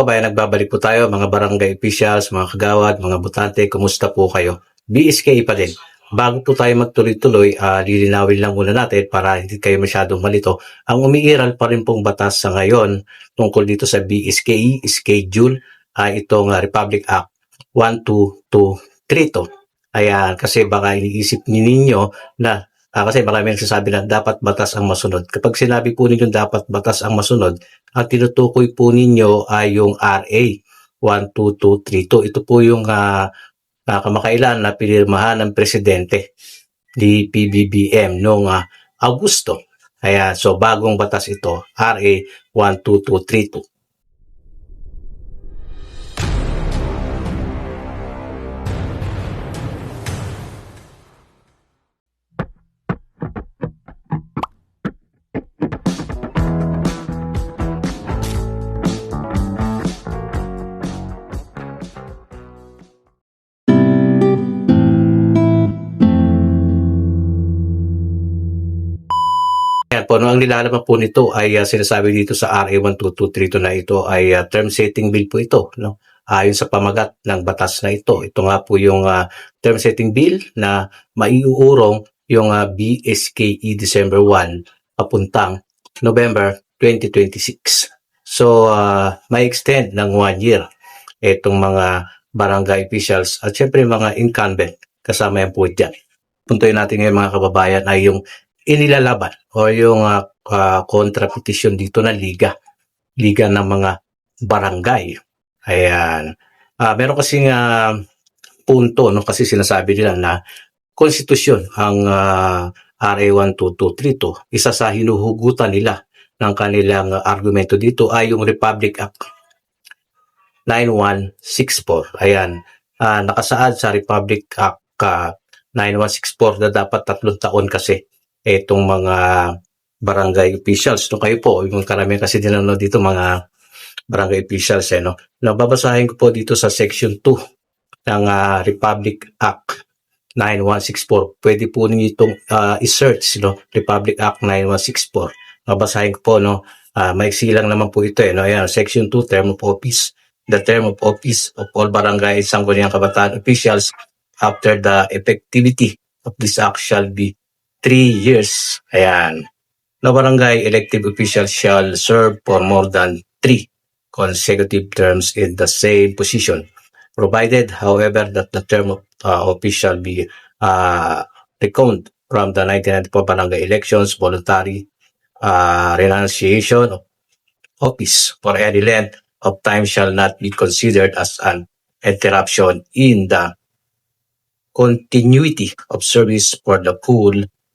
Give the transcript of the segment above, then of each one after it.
kababayan, nagbabalik po tayo, mga barangay officials, mga kagawad, mga butante, kumusta po kayo? BSK pa din. Bago po tayo magtuloy-tuloy, ah, lilinawin lang muna natin para hindi kayo masyadong malito. Ang umiiral pa rin pong batas sa ngayon tungkol dito sa BSKE, schedule, ay itong ah, Republic Act 12232. Ayan, kasi baka iniisip ni ninyo na Ah, kasi marami nagsasabi na dapat batas ang masunod. Kapag sinabi po ninyo dapat batas ang masunod, ang tinutukoy po ninyo ay yung RA 12232. Ito po yung ah, ah, kamakailan na pinirmahan ng presidente ni PBBM noong ah, Augusto. Kaya so bagong batas ito, RA 12232. Po, no, ang nilalaman po nito ay ah, sinasabi dito sa RA 12232 na ito ay ah, term setting bill po ito. No? Ayon sa pamagat ng batas na ito. Ito nga po yung ah, term setting bill na maiuurong yung ah, BSKE December 1 papuntang November 2026. So, uh, may extend ng one year itong mga barangay officials at syempre mga incumbent kasama yan po dyan. Puntoy natin ngayon mga kababayan ay yung inilalaban o yung uh, uh, kontra petition dito na liga. Liga ng mga barangay. Ayan. Ah, meron kasing uh, punto, no? kasi sinasabi nila na konstitusyon ang uh, RA 12232. Isa sa hinuhugutan nila ng kanilang uh, argumento dito ay yung Republic Act 9164. Ayan. Ah, nakasaad sa Republic Act uh, 9164 na dapat tatlong taon kasi itong mga barangay officials. No, kayo po, yung karamihan kasi din ano dito mga barangay officials. Eh, no? Nababasahin ko po dito sa section 2 ng ah, Republic Act 9164. Pwede po ninyo itong ah, i-search, no? Republic Act 9164. Mabasahin ko po, no? Ah, maiksi lang naman po ito, eh, no? Ayan, section 2, term of office. The term of office of all barangay sangguniang kabataan officials after the effectivity of this act shall be three years. Ayan. No barangay elective officials shall serve for more than three consecutive terms in the same position, provided, however, that the term of uh, office shall be uh, reckoned from the 1994 barangay elections, voluntary uh, renunciation of office for any length of time shall not be considered as an interruption in the continuity of service for the full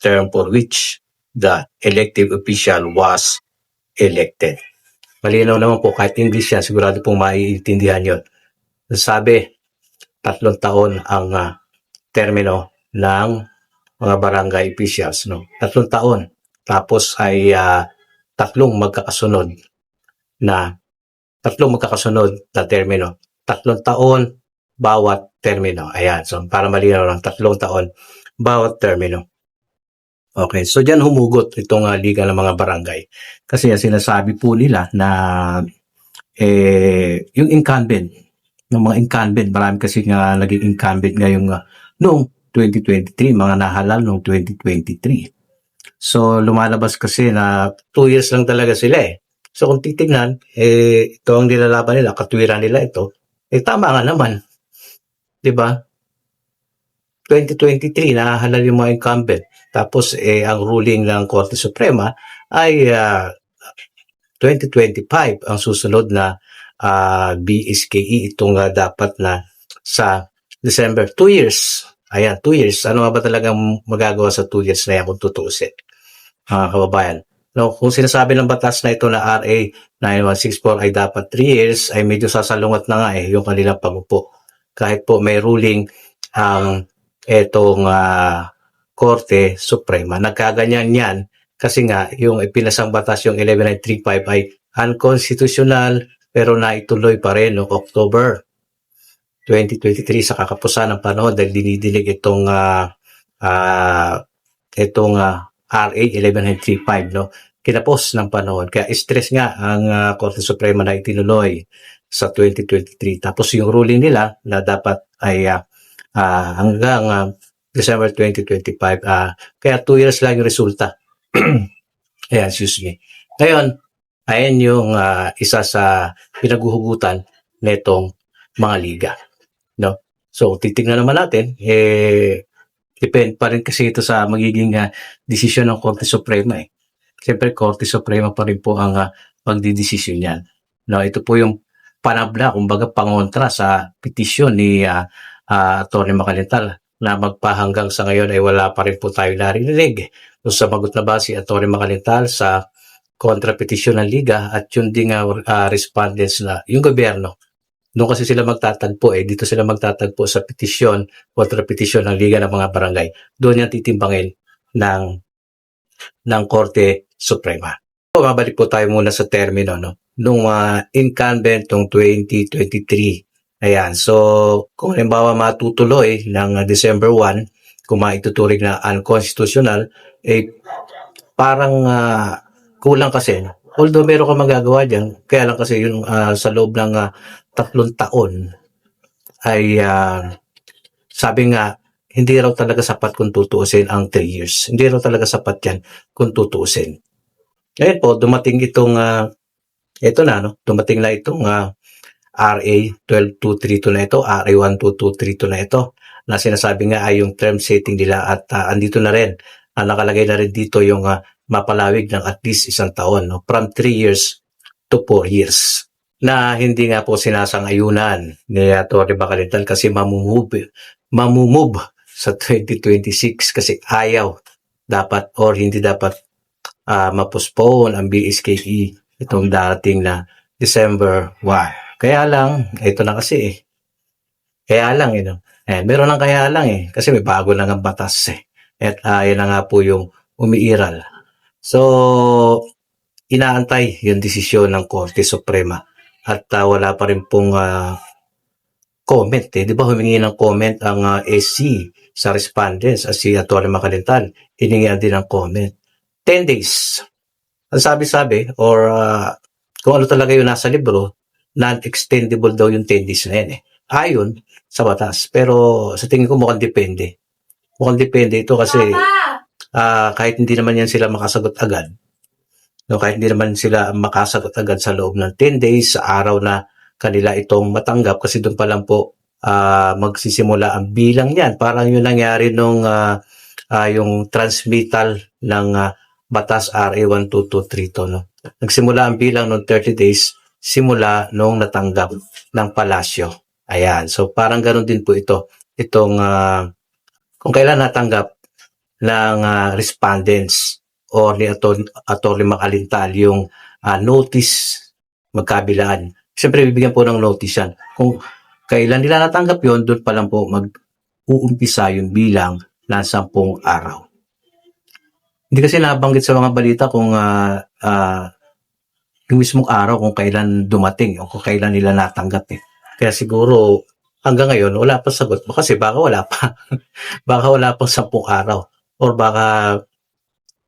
term for which the elective official was elected. Malinaw naman po, kahit English yan, sigurado pong maiintindihan yon. Sabi, tatlong taon ang ah, termino ng mga barangay officials. No? Tatlong taon. Tapos ay ah, tatlong magkakasunod na tatlong magkakasunod na termino. Tatlong taon bawat termino. Ayan. So, para malinaw lang, tatlong taon bawat termino. Okay, so diyan humugot itong uh, liga ng mga barangay. Kasi yung sinasabi po nila na eh, yung incumbent, yung mga incumbent, marami kasi nga naging incumbent ngayong uh, noong 2023, mga nahalal noong 2023. So lumalabas kasi na 2 years lang talaga sila eh. So kung titignan, eh, ito ang nilalaban nila, katwiran nila ito, eh tama nga naman. 'Di ba? 2023 nahahalal yung mga incumbent. Tapos eh ang ruling ng Korte Suprema ay ah, 2025 ang susunod na ah, BSKE itong ah, dapat na sa December 2 years. Ayan, 2 years. Ano nga ba talagang magagawa sa 2 years na yan kung tutuusin? Mga kababayan. No, kung sinasabi ng batas na ito na RA 9164 ay dapat 3 years, ay medyo sasalungat na nga eh yung kanilang pagupo. Kahit po may ruling ang etong ah, Korte Suprema. Nagkaganyan yan kasi nga yung ipinasang batas yung 11935 ay unconstitutional pero naituloy pa rin noong October 2023 sa kakapusan ng panahon dahil dinidinig itong ah, ah, itong ah, RA 11935 no kinapos ng panahon kaya stress nga ang ah, Korte Suprema na itinuloy sa 2023. Tapos yung ruling nila na dapat ay ah, ah, hanggang ah, December 2025. ah, kaya 2 years lang yung resulta. Ayan, excuse me. Ngayon, ayan yung ah, isa sa pinaghuhugutan netong mga liga. No? So, titingnan naman natin, eh, depend pa rin kasi ito sa magiging ah, desisyon ng Korte Suprema eh. Siyempre, Korte Suprema pa rin po ang uh, magdidesisyon yan. No, ito po yung panabla, kumbaga pangontra sa petisyon ni uh, uh, Atty. Macalental na magpahanggang sa ngayon ay wala pa rin po tayo narinig. So, sabagot na ba si Atty. Macalental sa kontrapetisyon ng Liga at yung ding uh, uh, respondents na yung gobyerno. Doon kasi sila magtatagpo eh. Dito sila magtatagpo sa petisyon, kontrapetisyon ng Liga ng mga barangay. Doon yan titimbangin ng ng Korte Suprema. So, mabalik po tayo muna sa termino no nung uh, incumbent ng 2023. Ayan. So, kung halimbawa matutuloy ng uh, December 1, kung maituturing na unconstitutional, eh parang uh, kulang kasi. Although meron ka magagawa dyan, kaya lang kasi yung uh, sa loob ng uh, tatlong taon ay uh, sabi nga hindi raw talaga sapat kung tutuusin ang 3 years. Hindi raw talaga sapat yan kung tutuusin. Ngayon po, dumating itong, uh, ito na, no? dumating na itong uh, RA 12232 na ito, RA 12232 na ito, na sinasabi nga ay yung term setting nila at uh, andito na rin, uh, nakalagay na rin dito yung uh, mapalawig ng at least isang taon, no? from 3 years to 4 years na hindi nga po sinasang-ayunan ni Torre Bacalital kasi mamumove, mamumove sa 2026 kasi ayaw dapat or hindi dapat uh, ma-postpone ang BSKE itong darating na December 1. Kaya lang, ito na kasi eh. Kaya lang, you know. Eh, meron lang kaya lang eh. Kasi may bago lang ang batas eh. At uh, na nga po yung umiiral. So, inaantay yung desisyon ng Korte Suprema. At uh, wala pa rin pong uh, comment eh. Di ba humingi ng comment ang uh, SC sa respondents at si Atty. Macalental. Hiningihan din ng comment. 10 days. Ang sabi-sabi or uh, kung ano talaga yung nasa libro, non-extendable daw yung 10 days na yan eh. Ayon sa batas. Pero sa tingin ko mukhang depende. Mukhang depende ito kasi uh, kahit hindi naman yan sila makasagot agad, no, kahit hindi naman sila makasagot agad sa loob ng 10 days sa araw na kanila itong matanggap kasi doon pa lang po uh, magsisimula ang bilang niyan. Parang yung nangyari nung uh, uh, yung transmittal ng uh, Batas RA 12232. No? Nagsimula ang bilang noong 30 days simula nung natanggap ng palasyo. Ayan. So parang ganun din po ito. Itong uh, kung kailan natanggap ng uh, respondents or ni Atty. Atty. Makalintal yung uh, notice magkabilaan. Siyempre, bibigyan po ng notice yan. Kung kailan nila natanggap yon doon pa lang po mag-uumpisa yung bilang ng sampung araw. Hindi kasi nabanggit sa mga balita kung uh, uh, yung mismong araw kung kailan dumating o kung kailan nila natanggap eh. Kaya siguro hanggang ngayon wala pa sagot. Kasi baka wala pa. baka wala pang sampung araw. Or baka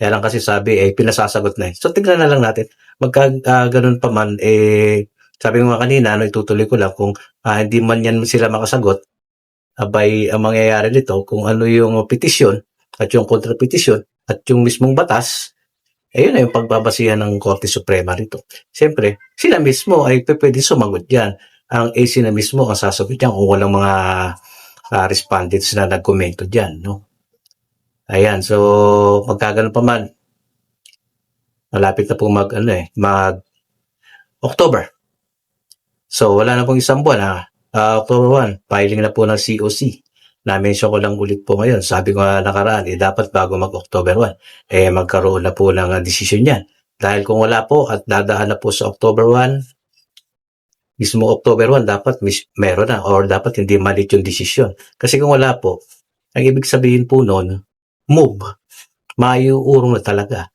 kaya lang kasi sabi eh pinasasagot na eh. So tingnan na lang natin. Magka uh, ganun pa man eh sabi mo kanina, no, itutuloy ko lang, kung uh, hindi man yan sila makasagot, abay ang mangyayari nito, kung ano yung petisyon at yung kontrapetisyon at yung mismong batas, ayun na yung pagbabasihan ng Korte Suprema rito. Siyempre, sila mismo ay pwede sumagot yan. Ang AC na mismo ang sasagot yan kung walang mga uh, respondents na nagkomento dyan. No? Ayan, so magkaganon pa man, malapit na po mag, ano eh, mag October. So, wala na pong isang buwan ha. Uh, October 1, filing na po ng COC. Na-mention ko lang ulit po ngayon. Sabi ko nga nakaraan, eh, dapat bago mag-October 1, eh, magkaroon na po ng uh, desisyon yan. Dahil kung wala po at dadaan na po sa October 1, mismo October 1, dapat mis- meron na or dapat hindi malit yung desisyon. Kasi kung wala po, ang ibig sabihin po noon, move. Mayuurong na talaga.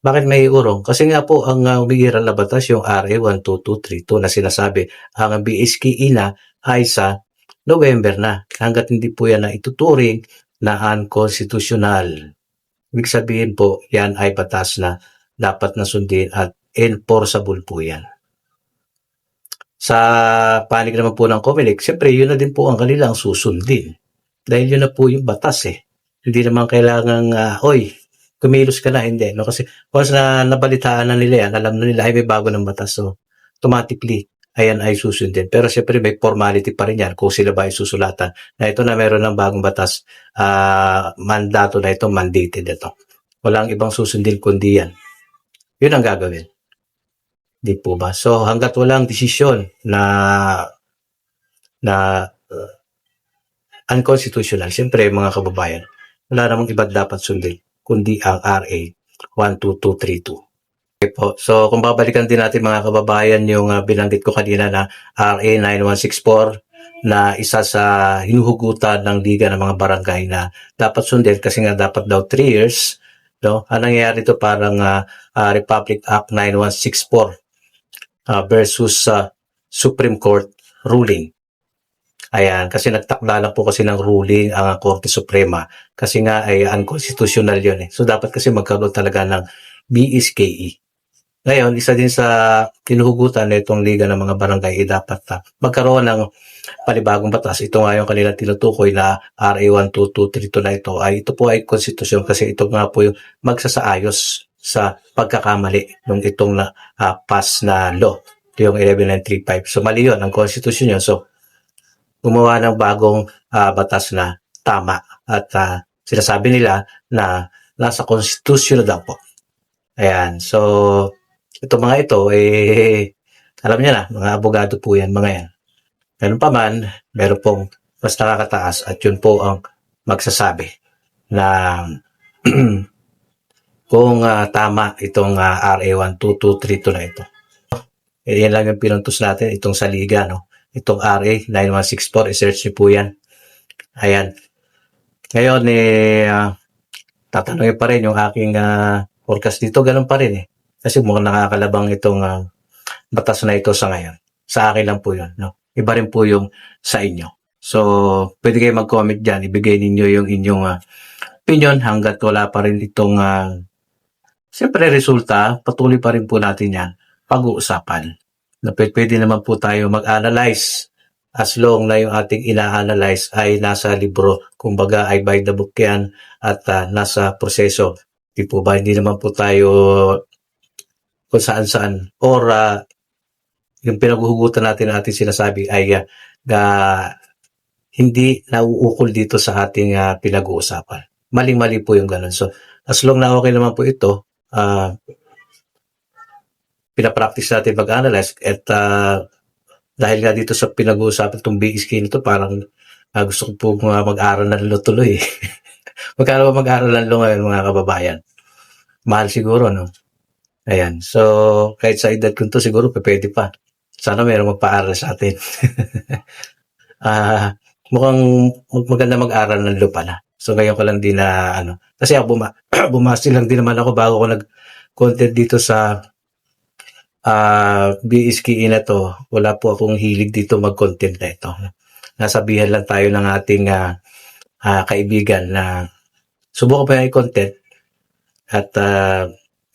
Bakit may urong? Kasi nga po ang uh, umiiral na batas yung RA 12232 na sinasabi ang BSKE na ay sa November na hanggat hindi po yan na ituturing na unconstitutional. Ibig sabihin po, yan ay batas na dapat na sundin at enforceable po yan. sa panig naman po ng COMELEC, siyempre yun na din po ang kanilang susundin. Dahil yun na po yung batas eh. Hindi naman kailangan, uh, oy, kumilos ka na, hindi. No? Kasi once na nabalitaan na nila yan, alam na nila ay may bago ng batas. So, automatically, ayan ay susundin. Pero siyempre may formality pa rin yan kung sila ba ay susulatan na ito na meron ng bagong batas, uh, mandato na ito, mandated ito. Walang ibang susundin kundi yan. Yun ang gagawin. Di po ba? So hanggat walang desisyon na na uh, unconstitutional, siyempre mga kababayan, wala namang iba dapat sundin kundi ang RA 12232. Po. So kung babalikan din natin mga kababayan yung uh, binanggit ko kanina na RA 9164 na isa sa hinuhugutan ng liga ng mga barangay na dapat sundin kasi nga dapat daw 3 years no ang nangyayari to parang uh, uh, Republic Act 9164 uh, versus uh, Supreme Court ruling. Ayan, kasi nagtakda lang po kasi ng ruling ang Korte Suprema kasi nga ay unconstitutional yun eh. So dapat kasi magkaroon talaga ng BSKE. Ngayon, isa din sa tinuhugutan na itong Liga ng mga Barangay ay dapat uh, magkaroon ng panibagong batas. Ito nga yung kanilang tinutukoy na RA 12232 na ito ay ito po ay konstitusyon kasi ito nga po yung magsasaayos sa pagkakamali ng itong na, uh, pass na law, yung 11935. So mali yun, ang constitution yun. So gumawa ng bagong uh, batas na tama at uh, sinasabi nila na nasa constitution na daw po. Ayan, so ito mga ito, eh, alam niya na, mga abogado po yan, mga yan. Ganun pa man, meron pong mas nakakataas at yun po ang magsasabi na kung uh, tama itong uh, RA 12232 na ito. E, yan lang yung pinuntos natin, itong sa Liga, no? Itong RA 9164, i-search niyo po yan. Ayan. Ngayon, eh, uh, tatanungin pa rin yung aking uh, forecast dito, ganun pa rin eh. Kasi mukhang nakakalabang itong uh, batas na ito sa ngayon. Sa akin lang po yun, no? Iba rin po yung sa inyo. So, pwede kayo mag-comment dyan, ibigay ninyo yung inyong uh, opinion hanggat wala pa rin itong uh, Siyempre, resulta, patuloy pa rin po natin yan pag-uusapan. Na pwede naman po tayo mag-analyze as long na yung ating ina-analyze ay nasa libro, kumbaga ay by the book yan at uh, nasa proseso. Di po ba, hindi naman po tayo kung saan-saan or uh, yung pinaghuhugutan natin na ating sinasabi ay uh, uh, hindi nauukol dito sa ating uh, pinag-uusapan. Maling-mali po yung ganun. So, as long na okay naman po ito, uh, pinapractice natin mag-analyze at uh, dahil nga dito sa pinag-uusapan itong BSK nito parang uh, gusto ko po mag-aral ng lo tuloy. Magkano ba mag-aral ng lo ngayon mga kababayan? Mahal siguro, no? Ayan. So, kahit sa edad ko to siguro pwede pa. Sana mayroong magpa-aral sa atin. uh, mukhang maganda mag-aral ng lo pala. So, ngayon ko lang din na, ano, kasi ako buma bumasi lang din naman ako bago ko nag-content dito sa uh, BSKE na to. Wala po akong hilig dito mag-content na ito. Nasabihan lang tayo ng ating uh, uh, kaibigan na subukan pa yung content at uh,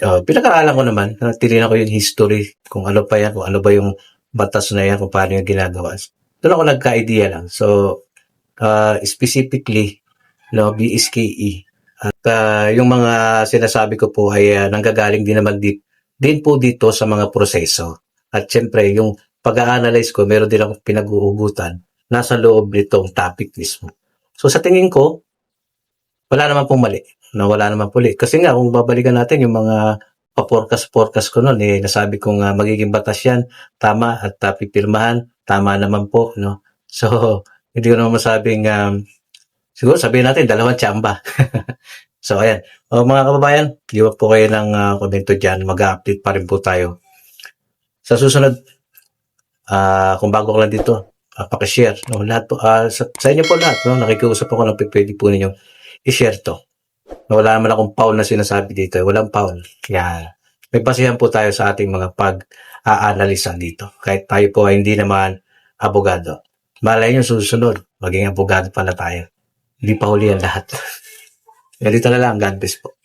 uh, pinag-aaralan ko naman, tininan ko yung history, kung ano pa yan, kung ano ba yung batas na yan, kung paano yung ginagawa. Doon ako nagka-idea lang. So, uh, specifically, no, BSKE. At uh, yung mga sinasabi ko po ay uh, nanggagaling din naman di, din po dito sa mga proseso. At syempre, yung pag-a-analyze ko, meron din akong pinag-uugutan nasa loob nitong topic mismo. So sa tingin ko, wala naman pong mali. No, wala naman puli. Kasi nga, kung babalikan natin yung mga paporkas-porkas ko noon, eh, nasabi kong uh, magiging batas yan, tama at uh, pipirmahan, tama naman po. No? So, hindi ko naman masabing um, siguro sabihin natin, dalawang tsamba. so, ayan. O, mga kababayan, iwan po kayo ng uh, komento dyan. Mag-update pa rin po tayo. Sa susunod, uh, kung bago ka lang dito, uh, pakishare. No, lahat po, uh, sa, sa inyo po lahat, no, nakikiusap ako na pwede po ninyo i-share to. Wala naman akong foul na sinasabi dito. Walang foul. Kaya, may pasihan po tayo sa ating mga pag-aanalisa dito. Kahit tayo po ay hindi naman abogado. Malay nyo susunod, maging abogado pala tayo. Hindi pa huli ang lahat. Ganito na lang. God bless po.